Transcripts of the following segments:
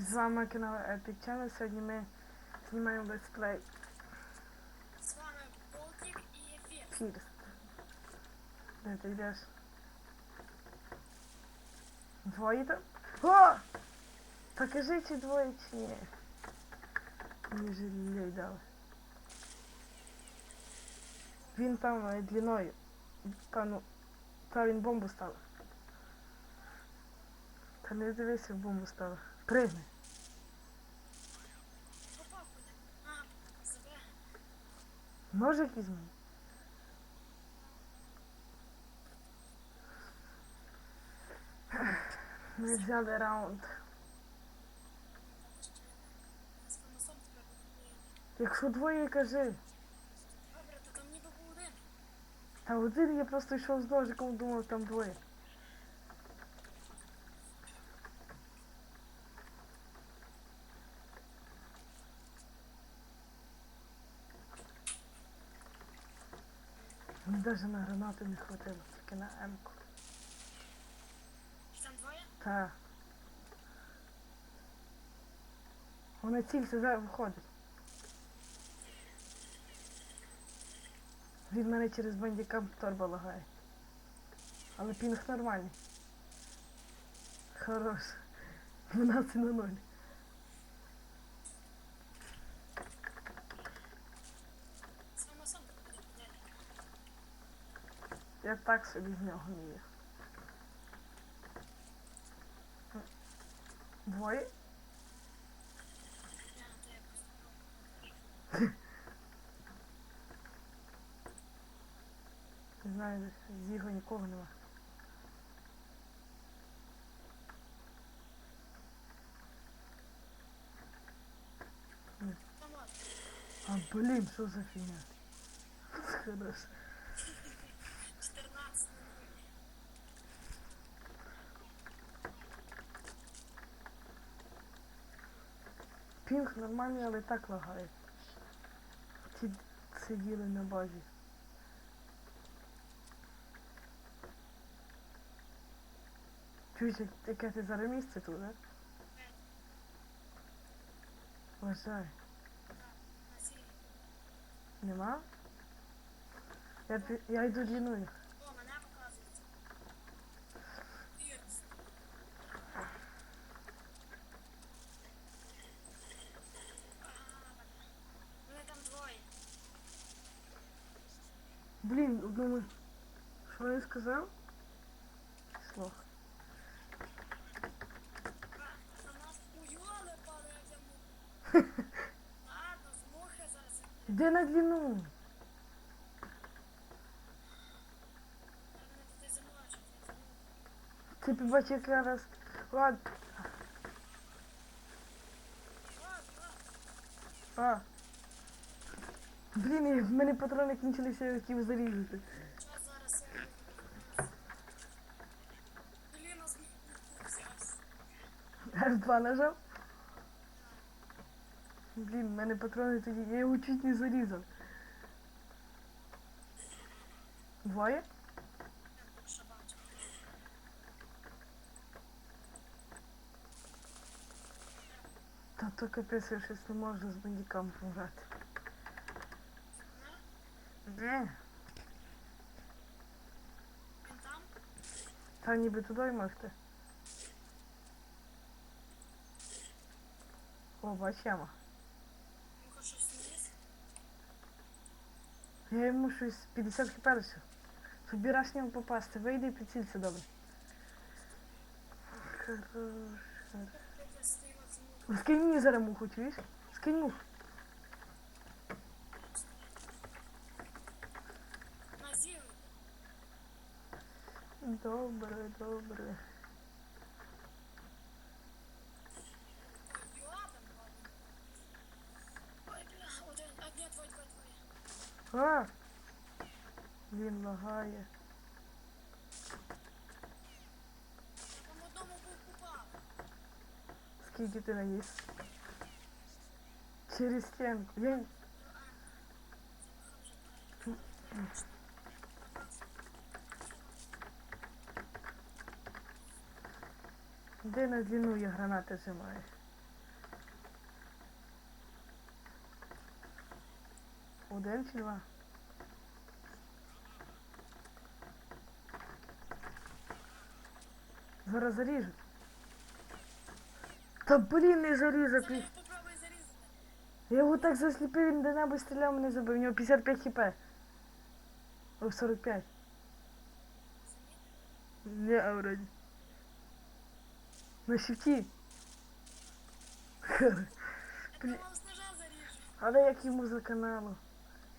З вами канал Epic Channel. Сьогодні ми знімаємо летсплей З вами Болтик і Ефір. Фірст. Де ти йдеш? Двоє там? О! Та кажи, чи двоє, чи ні. Мені жалій дали. Він там е, длиною. Та ну. Та він бомбу ставив. Та не дивися, бомбу ставив. А, себе. Ножик візьми. Ми взяли раунд. Якщо двоє кажи. Та один я просто йшов з ножиком, думав там двоє. Навіть на гранату не хватило, тільки на М-ку. Там двоє? Та. Вона цілься зараз виходить. Від мене через бандікам торба лагає. Але пінг нормальний. Хорош. 12 на 0. З фанасом буде куди. Я так собі з нього вмію. Двоє? Я, то я просто Не знаю, з його нікого нема. Там от. А блін, що за фігня? Хорош. 14 на 0. Пінг нормальний, але так лагає. Ті сиділи на базі. Чуєш, як- яке ти зараз місце тут, да? Вважай. Нема? Я, я йду длиною. О, мене показується. Фірс. Вони там двоє. Блін, одному. Що він сказав? Слох. А, на нас уйоли падає в яму. Ладно, змухи зараз. Іди на длину. Мене туди замочить. Ти побачив, як я раз. Ладно. А. Блін, в мене патрони кінчилися, я хотів зарізати. Що зараз? Блін, з взявся. F2 нажав. Блін, в мене патрони тоді, я його чуть не зарізав. Двоє? Та то капець, я щось не можу з бандіком пограти. Та ніби туди можете. О, бач яма. Він щось ніс? Я йому щось 50 хп лише. Собі нього попасти, вийди і прицілься добре. Хорош. Скинь мені зараз муху, чуєш? Скинь муху. Добре, добре. А. А! Він лагає. Скільки ти наніс? Через стінку. Я... Де на длину я гранати зимаю? Один чи два? Зараз заріжуть. Та блін, не зарізав. Я його так засліпив, він до неба стріляв, мене забив. У нього 55 хп. О, 45. Не, а вроді. На щиті. Але як йому за каналу.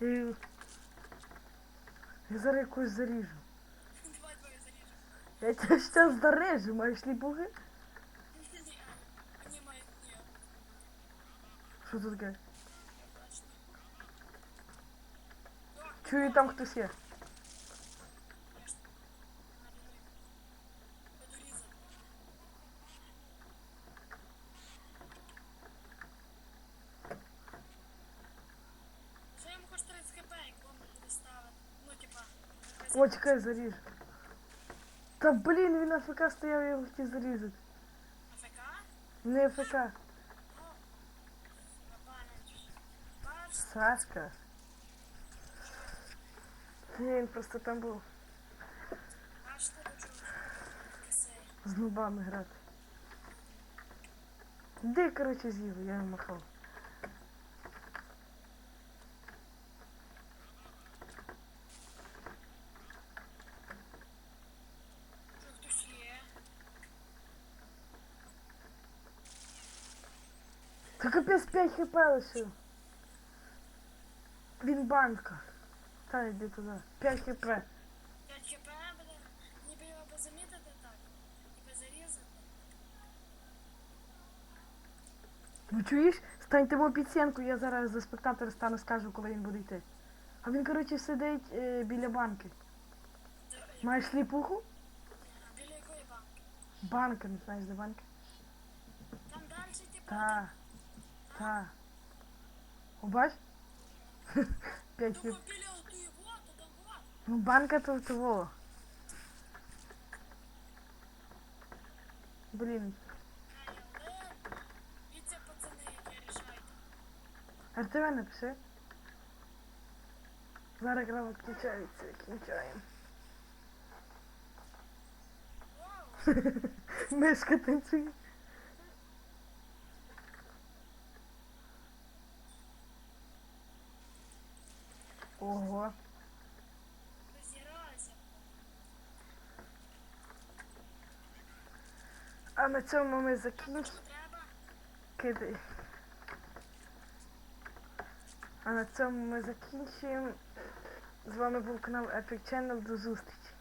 Я, зараз якось заріжу. Я тебе зараз зарежу, маєш? Ні, ні. Що тут таке? Чую, там хтось є. Подорізав. Що я йому хоч 30 хп, як бомбу буде ставити? Ну, типа. О, чекай, заріжу. Та блін, він АФК стояв, я його хотів зарізати. АФК? Не АФК. Сашка. Він просто там був? З нубами грати. Де, коротше, з'їв, я махав. Та капець 5 хп лишив. Він банка. Та йди туди. 5 хп. 5 хп, блин. Ніби його би замітити так. Ніби зарізати. Ну чуєш? Станьте йому під я зараз за спектатора стану скажу, коли він буде йти. А він, коротше, сидить е, біля банки. Маєш ліпуху? Біля якої банки? Банка, не знаєш, де банка? Там далі, типу. Та. Та. О, бач? 5 Тому хп. біля отої воду, там вот. Ну банка то того. Рішають. РТВ напиши. Зараз гра включається, кінчаємо. Мишка танцює. А на цьому ми закінчимо. Кидай. А на цьому ми закінчуємо. З вами був канал Epic Channel. До зустрічі.